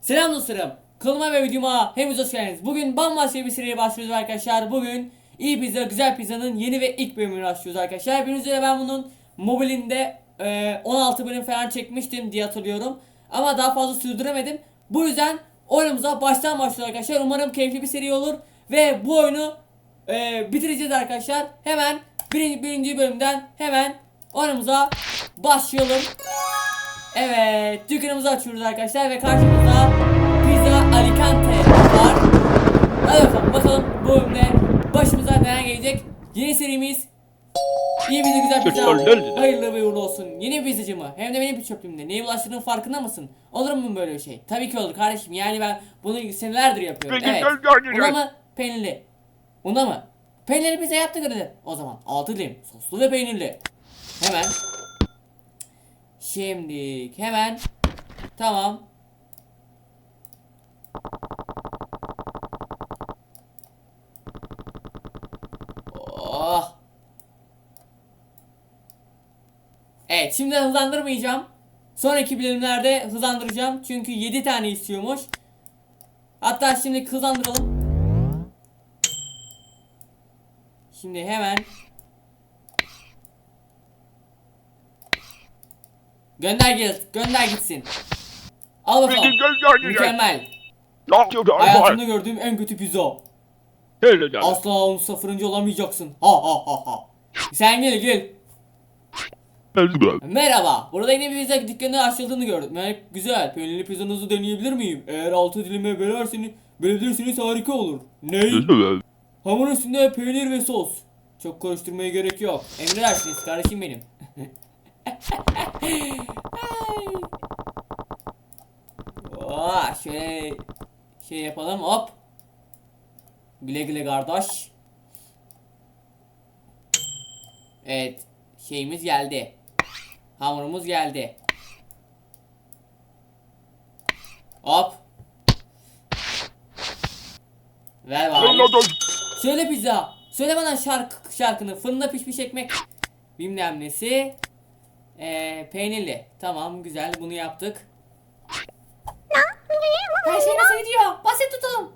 Selam dostlarım. Kanalıma ve videoma hepiniz hoş geldiniz. Bugün bambaşka bir seriye başlıyoruz arkadaşlar. Bugün iyi pizza güzel pizzanın yeni ve ilk bölümünü başlıyoruz arkadaşlar. Bildiğiniz üzere ben bunun mobilinde e, 16 bölüm falan çekmiştim diye hatırlıyorum. Ama daha fazla sürdüremedim. Bu yüzden oyunumuza baştan başlıyoruz arkadaşlar. Umarım keyifli bir seri olur. Ve bu oyunu e, bitireceğiz arkadaşlar. Hemen birinci, birinci bölümden hemen oyunumuza başlayalım. Evet, dükkanımızı açıyoruz arkadaşlar ve karşımızda Pizza Alicante var. Hadi bakalım, bakalım bu bölümde başımıza neler gelecek. Yeni serimiz İyi bize güzel pizza. Hayırlı ve uğurlu olsun. Yeni bir pizzacı mı? Hem de benim çöplüğümde. Neye bulaştığının farkında mısın? Olur mu böyle bir şey? Tabii ki olur kardeşim. Yani ben bunu senelerdir yapıyorum. Evet. Una mı? Peynirli. Una mı? Peynirli pizza yaptık hadi. O zaman altı dilim. Soslu ve peynirli. Hemen. Şimdi hemen. Tamam. Oh. Evet şimdi hızlandırmayacağım. Sonraki bölümlerde hızlandıracağım. Çünkü 7 tane istiyormuş. Hatta şimdi hızlandıralım. Şimdi hemen Gönder git, gönder gitsin. Al bakalım. Mükemmel. Hayatımda gördüğüm en kötü pizza. Asla onun sıfırıncı olamayacaksın. Ha ha ha ha. Sen gel gel. Merhaba. Burada yeni bir pizza dükkanı açıldığını gördüm. Yani güzel. Peynirli pizzanızı deneyebilir miyim? Eğer altı dilime bölerseniz, bölebilirseniz harika olur. Ne? Hamur üstünde peynir ve sos. Çok karıştırmaya gerek yok. Emredersiniz kardeşim benim. Oh, şöyle şey yapalım hop. Güle güle kardeş. Evet, şeyimiz geldi. Hamurumuz geldi. Hop. Ver bari. Söyle pizza. Söyle bana şarkı şarkını. Fırında pişmiş ekmek. Bilmem nesi. Ee, peynirli. Tamam güzel bunu yaptık. Her şey nasıl gidiyor? Basit tutalım.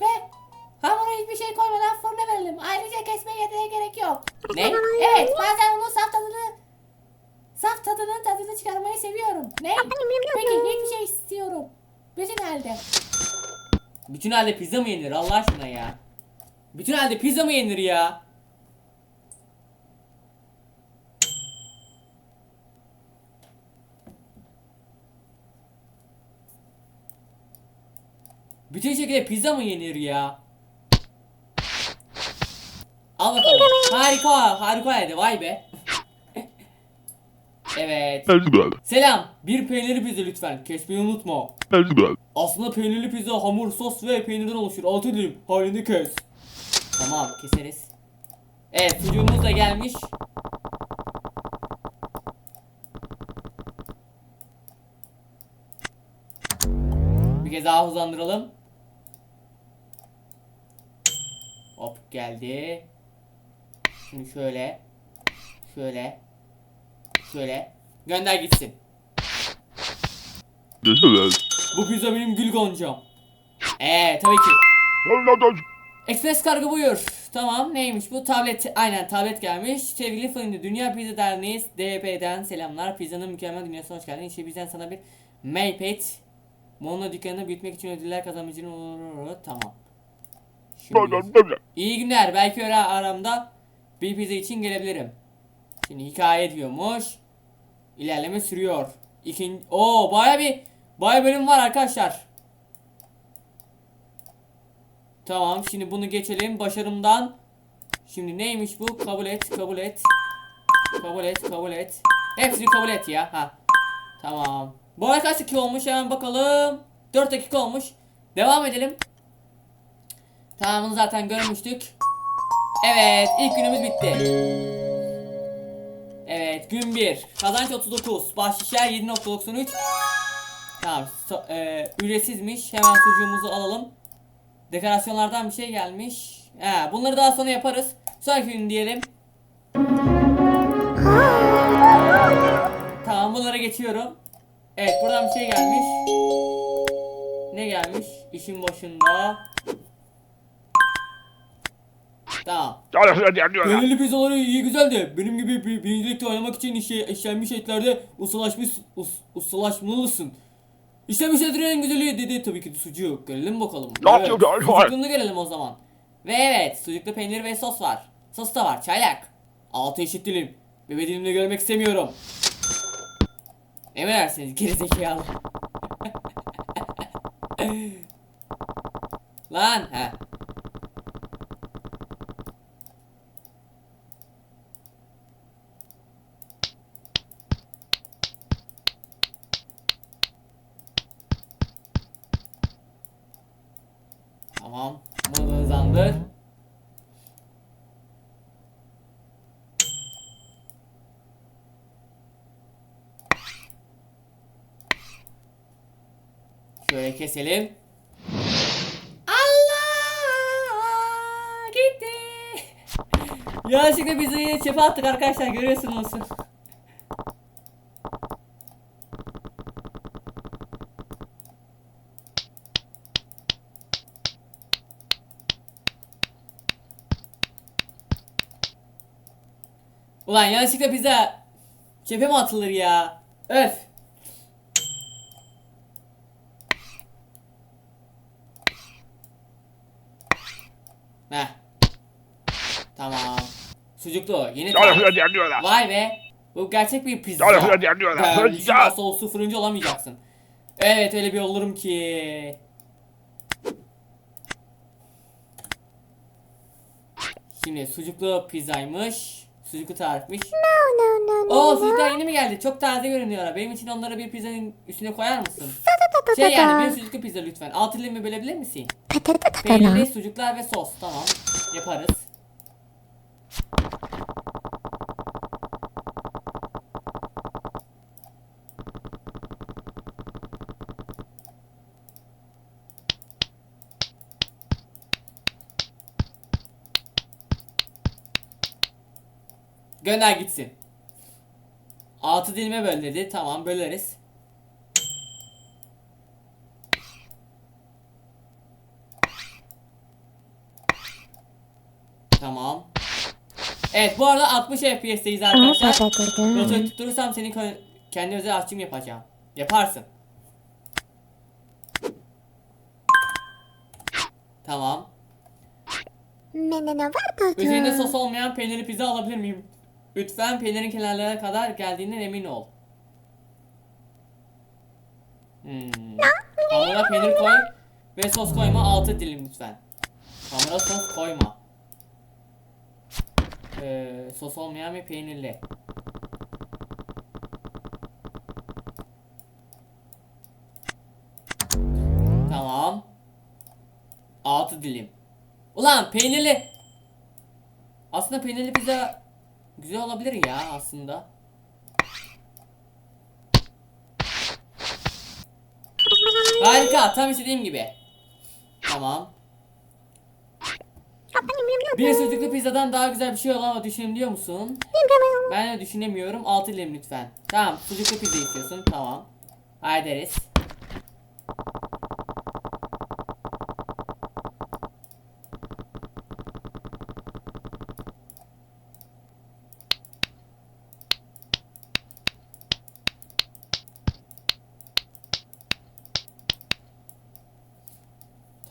Ve hamura hiçbir şey koymadan fırına verelim. Ayrıca kesmeye yeteneğe gerek yok. Ne? Evet bazen onun saf tadını saf tadının tadını çıkarmayı seviyorum. Ne? Peki hiçbir şey istiyorum. Bütün halde. Bütün halde pizza mı yenir Allah aşkına ya? Bütün halde pizza mı yenir ya? Bütün şekilde pizza mı yenir ya? Al bakalım. Harika, harikaydı vay be. evet. Selam. Bir peynirli pizza lütfen. Kesmeyi unutma. Aslında peynirli pizza hamur, sos ve peynirden oluşur. Altı dilim halinde kes. Tamam keseriz. Evet sucuğumuz da gelmiş. Bir kez daha hızlandıralım. Hop geldi. Şimdi şöyle. Şöyle. Şöyle. Gönder gitsin. Bu pizza benim gül goncam. Eee tabii ki. Express kargo buyur. Tamam neymiş bu? Tablet. Aynen tablet gelmiş. Sevgili Fırıncı Dünya Pizza Derneği DP'den selamlar. Pizzanın mükemmel dünyasına hoş geldin. İşte bizden sana bir Maypad. Mono dükkanını büyütmek için ödüller kazanmak için Tamam. Şimdi, iyi günler. Belki öyle aramda bir pizza için gelebilirim. Şimdi hikaye diyormuş. İlerleme sürüyor. İkinci... Oo baya bir... Baya bölüm var arkadaşlar. Tamam şimdi bunu geçelim başarımdan. Şimdi neymiş bu? Kabul et, kabul et. Kabul et, kabul et. Hepsini kabul et ya. Ha. Tamam. Bu arada kaç dakika olmuş hemen bakalım. 4 dakika olmuş. Devam edelim. Tamam bunu zaten görmüştük. Evet ilk günümüz bitti. Evet gün 1. Kazanç 39. Bahşişler 7.93. Tamam. So, e, ücretsizmiş. Hemen sucuğumuzu alalım. Dekorasyonlardan bir şey gelmiş. He, bunları daha sonra yaparız. Sonraki gün diyelim. Tamam bunlara geçiyorum. Evet buradan bir şey gelmiş. Ne gelmiş? İşin başında. Tamam. Gönüllü pizzaları iyi güzel de benim gibi bir, birincilikte oynamak için işe, işlenmiş etlerde ustalaşmış, us, ustalaşmalısın. İşlenmiş etlerin en güzeli dedi tabii ki de sucuk. Gelelim bakalım. Ne yapıyor? Sucukluğunu gelelim o zaman. Ve evet sucuklu peynir ve sos var. Sos da var çaylak. Altı eşit dilim. Bebe dilimle görmek istemiyorum. Emredersiniz gerizekalı. Lan he. Tamam. Bunu da hızlandır. Şöyle keselim. Allah gitti. Yanlışlıkla pizzayı çöpe attık arkadaşlar görüyorsunuz. Ulan yanlışlıkla pizza çöpe mi atılır ya? Öf. Heh. Tamam. Sucuklu yeni. Vay be. Bu gerçek bir pizza. Ben işin asıl olsa fırıncı olamayacaksın. Evet öyle bir olurum ki. Şimdi sucuklu pizzaymış. Sucuklu tarifmiş. Oo sucuklar yeni mi geldi? Çok taze görünüyorlar. Benim için onları bir pizzanın üstüne koyar mısın? Şey yani bir sucuklu pizza lütfen. Altı dilimi bölebilir misin? Peynirli sucuklar ve sos. Tamam. Yaparız. Gönder gitsin. Altı dilime böl dedi. Tamam böleriz. Tamam. Evet bu arada 60 FPS'teyiz arkadaşlar. Rotayı tutturursam senin ko- kendi özel açım yapacağım. Yaparsın. Tamam. Üzerinde sos olmayan peynirli pizza alabilir miyim? Lütfen peynirin kenarlarına kadar geldiğinden emin ol. Hmm. Hamura peynir koy ve sos koyma 6 dilim lütfen. Hamura sos koyma. Ee, sos olmayan ve peynirli. Tamam. 6 dilim. Ulan peynirli. Aslında peynirli pizza güzel olabilir ya aslında. Harika, tam istediğim gibi. Tamam. Bir sucuklu pizzadan daha güzel bir şey olamaz düşünebiliyor musun? Ben de düşünemiyorum. 6 dilim lütfen. Tamam, sucuklu pizza istiyorsun. Tamam. Hallederiz.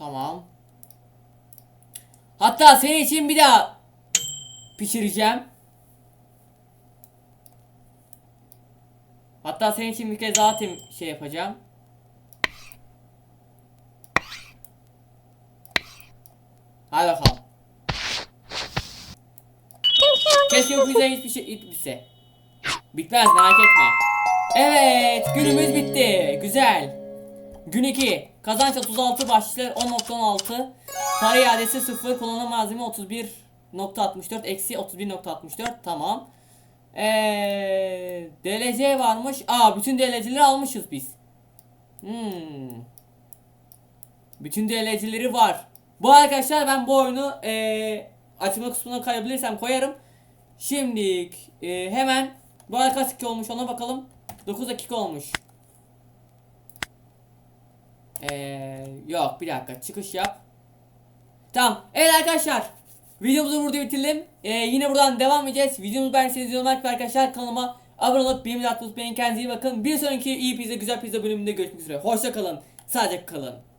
Tamam. Hatta senin için bir daha pişireceğim. Hatta senin için bir kez daha şey yapacağım. Hadi bakalım. Keşke bu pizza hiçbir şey bitse. Bitmez merak etme. Evet günümüz bitti. Güzel. Gün 2. Kazanç 36 başlıklar 10.16. Para iadesi 0. Kullanılan malzeme 31.64. Eksi 31.64. Tamam. Eee DLC varmış. Aa bütün DLC'leri almışız biz. Hmm. Bütün DLC'leri var. Bu arkadaşlar ben bu oyunu eee açma kısmına koyabilirsem koyarım. Şimdi eee, hemen bu arada kaç olmuş ona bakalım. 9 dakika olmuş. Ee, yok bir dakika çıkış yap. Tamam. Evet arkadaşlar. Videomuzu burada bitirelim. Ee, yine buradan devam edeceğiz. Videomuzu beğendiyseniz yorum ve arkadaşlar kanalıma abone olup benim de atmayı unutmayın. Kendinize iyi bakın. Bir sonraki iyi pizza güzel pizza bölümünde görüşmek üzere. Hoşça kalın. Sadece kalın.